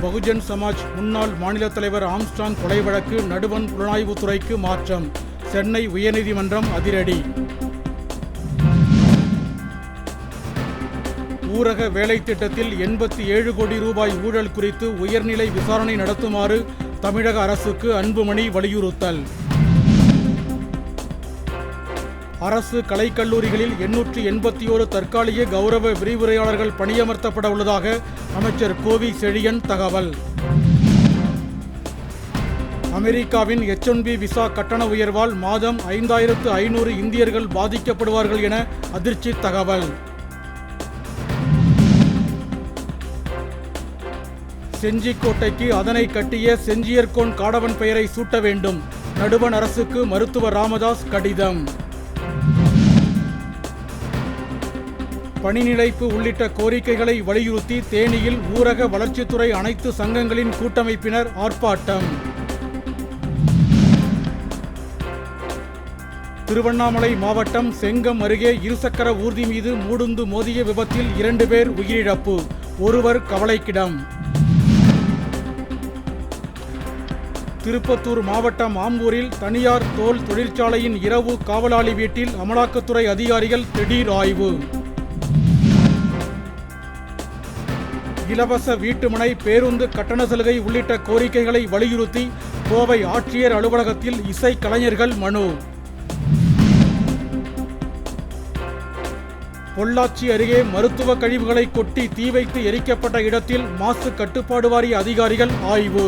பகுஜன் சமாஜ் முன்னாள் மாநில தலைவர் ஆம்ஸ்டாங் கொலை வழக்கு நடுவண் புலனாய்வுத்துறைக்கு மாற்றம். சென்னை உயர்நீதிமன்றம் அதிரடி. ஊரக வேலை திட்டத்தில் எண்பத்தி ஏழு கோடி ரூபாய் ஊழல் குறித்து உயர்நிலை விசாரணை நடத்துமாறு தமிழக அரசுக்கு அன்புமணி வலியுறுத்தல். அரசு கலைக்கல்லூரிகளில் எண்ணூற்று எண்பத்தி ஓரு தற்காலிக கௌரவ விரிவுரையாளர்கள் பணியமர்த்தப்பட உள்ளதாக அமைச்சர் கோவி செழியன் தகவல். அமெரிக்காவின் எச் ஒன் பி விசா கட்டண உயர்வால் மாதம் ஐந்தாயிரத்து ஐநூறு இந்தியர்கள் பாதிக்கப்படுவார்கள் என அதிர்ச்சி தகவல். செஞ்சிக்கோட்டைக்கு அதனை கட்டிய செஞ்சியர்கோன் காடவன் பெயரை சூட்ட வேண்டும். நடுவண் அரசுக்கு மருத்துவர் ராமதாஸ் கடிதம். பணிநிலைப்பு உள்ளிட்ட கோரிக்கைகளை வலியுறுத்தி தேனியில் ஊரக வளர்ச்சித்துறை அனைத்து சங்கங்களின் கூட்டமைப்பினர் ஆர்ப்பாட்டம். திருவண்ணாமலை மாவட்டம் செங்கம் அருகே இருசக்கர ஊர்தி மீது மூடுந்து மோதிய விபத்தில் இரண்டு பேர் உயிரிழப்பு ஒருவர் கவலைக்கிடம். திருப்பத்தூர் மாவட்டம் ஆம்பூரில் தனியார் தோல் தொழிற்சாலையின் இரவு காவலாளி வீட்டில் அமலாக்கத்துறை அதிகாரிகள் திடீர் ஆய்வு. இலவச வீட்டுமனை பேருந்து கட்டண சலுகை உள்ளிட்ட கோரிக்கைகளை வலியுறுத்தி கோவை ஆட்சியர் அலுவலகத்தில் இசை கலைஞர்கள் மனு. பொள்ளாச்சி அருகே மருத்துவ கழிவுகளை கொட்டி தீ வைத்து எரிக்கப்பட்ட இடத்தில் மாசு கட்டுப்பாடு வாரிய அதிகாரிகள் ஆய்வு.